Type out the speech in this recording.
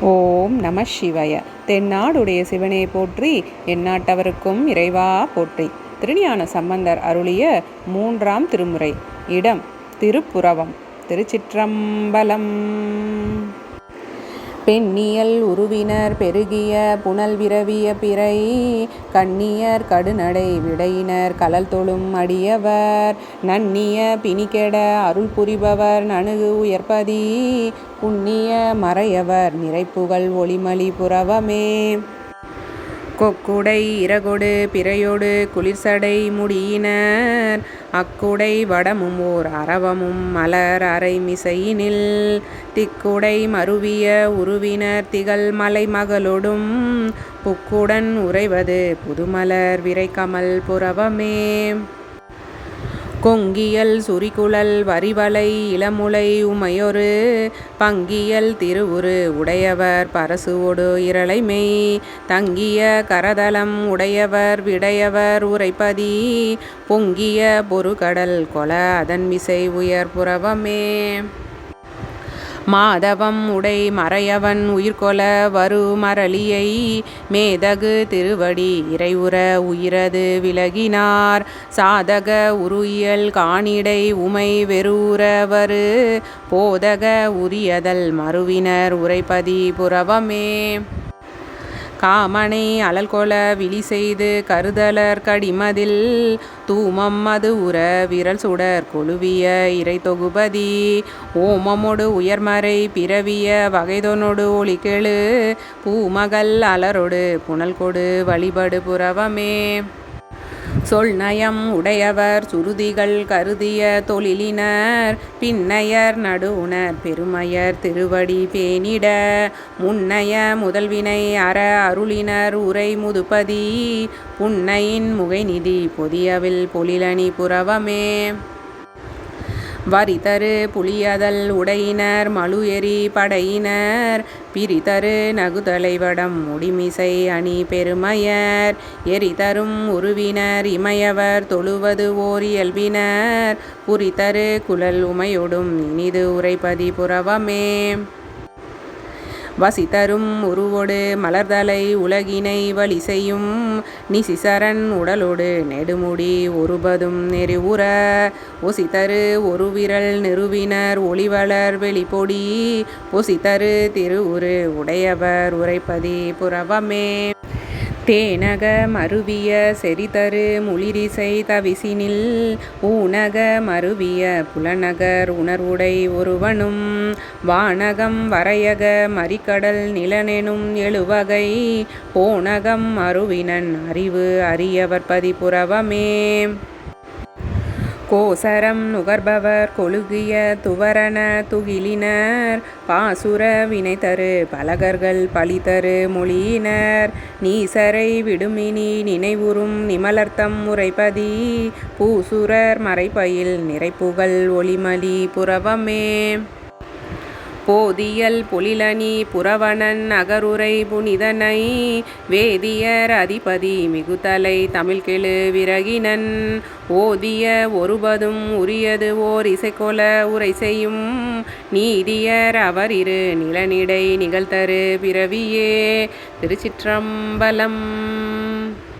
ஓம் நம சிவய. தென்னாடுடைய சிவனே போற்றி எந்நாட்டவருக்கும் இறைவா போற்றி. திருஞான சம்பந்தர் அருளிய மூன்றாம் திருமுறை இடம் திருப்புறவம் திருச்சிற்றம்பலம். பெண்ணியல் உருவினர் பெருகிய புனல் விரவிய பிறை கண்ணியர் கடுநடை விடையினர் கலல் தொழும் அடியவர் நன்னிய பிணிகெட அருள் புரிபவர் நணுகு உயர்பதி புண்ணிய மறையவர் நிறைப்புகள் ஒளிமலி புறவமே கொக்குடை இறகொடு பிறையோடு குளிர்சடை முடியினர். அக்குடை வடமும் ஓர் அரவமும் மலர் அரை மிசையினில். திக்குடை மருவிய உருவினர் திகழ் மலை மகளொடும். புக்குடன் உறைவது புதுமலர் விரைக்கமல் புறவமே கொங்கியல் சுரிகுழல் வரிவலை இளமுலை உமையொரு பங்கியல் திருவுரு உடையவர் பரசுவோடு இரளைமெய் தங்கிய கரதலம் உடையவர் விடையவர் உரைப்பதி பொங்கிய பொறுகடல் கொல அதன் மிசை உயர் புறவமே. மாதவம் உடை மறையவன் உயிர்கொல வருமரளியை. மேதகு திருவடி இறைவுற உயிரது விலகினார். சாதக உருயியல் காணிடை உமை வெறுறவரு. போதக உரியதல் மறுவினர் உரைப்பதி புறவமே காமனை அலல்கொல விழி செய்து கருதலர் கடிமதில் தூமம் மது உற விரல் சுடர் கொழுவிய இறை தொகுபதி. ஓமமோடு உயர்மறை பிறவிய வகைதொனொடு ஒளிக்கெழு பூமகள் அலரொடு புனல் கொடு வழிபடு புறவமே. சொல் நயம் உடையவர் சுருதிகள் கருதிய தொழிலினர் பின்னையர் நடுவுணர் பெருமையர் திருவடி பேணிட முன்னைய முதல்வினை அற அருளினர் உரை முதுபதி புன்னையின் முகைநிதி பொதியவில் பொழிலணி புறவமே வரிதரு புலியதல் உடையினர் மழு எரி படையினர். பிரிதரு நகுதலைவடம் முடிமிசை அணி பெருமையர். எரிதரும் உருவினர் இமையவர் தொழுவது ஓர் இயல்பினர். புரிதரு குழல் உமையொடும் இனிது உரைப்பதி புறவமே வசித்தரும் உருவொடு மலர்தலை உலகினை வழி செய்யும் நிசிசரன் உடலோடு நெடுமுடி ஒருபதும் நெறிவுற ஒசித்தரு ஒரு விரல் நிறுவினர் ஒளிவளர் வெளிப்பொடி ஒசித்தரு திருவுரு உடையவர் உரைப்பதி புறவமே தேனக மருவிய செறிதரு முளிரிசை தவிசினில் ஊனக மருவிய புலநகர் உணர்வுடை ஒருவனும் வானகம் வரையக மறிக்கடல் நிலனெனும் எழுவகை போனகம் அருவினன் அறிவு அறியவர் பதிப்புறவமே. கோசரம் நுகர்பவர் கொழுகிய துவரண துகிலினர். பாசுர வினைதரு பலகர்கள் பழிதரு மொழியினர். நீசரை விடுமினி நினைவுறும் நிமலர்த்தம் உரைப்பதி. பூசுரர் மறைப்பயில் நிறைப்புகள் ஒளிமலி புறவமே போதியல் பொழிலணி புறவணன் அகருரை புனிதனை வேதியர் அதிபதி மிகுதலை தமிழ்கெழு விறகினன். ஓதிய ஒருபதும் உரியது ஓர் இசைக்கொல உரை செய்யும் நீதியர் அவர் இரு நிலனிடை நிகழ்த்தரு பிறவியே. திருச்சிற்றம்பலம்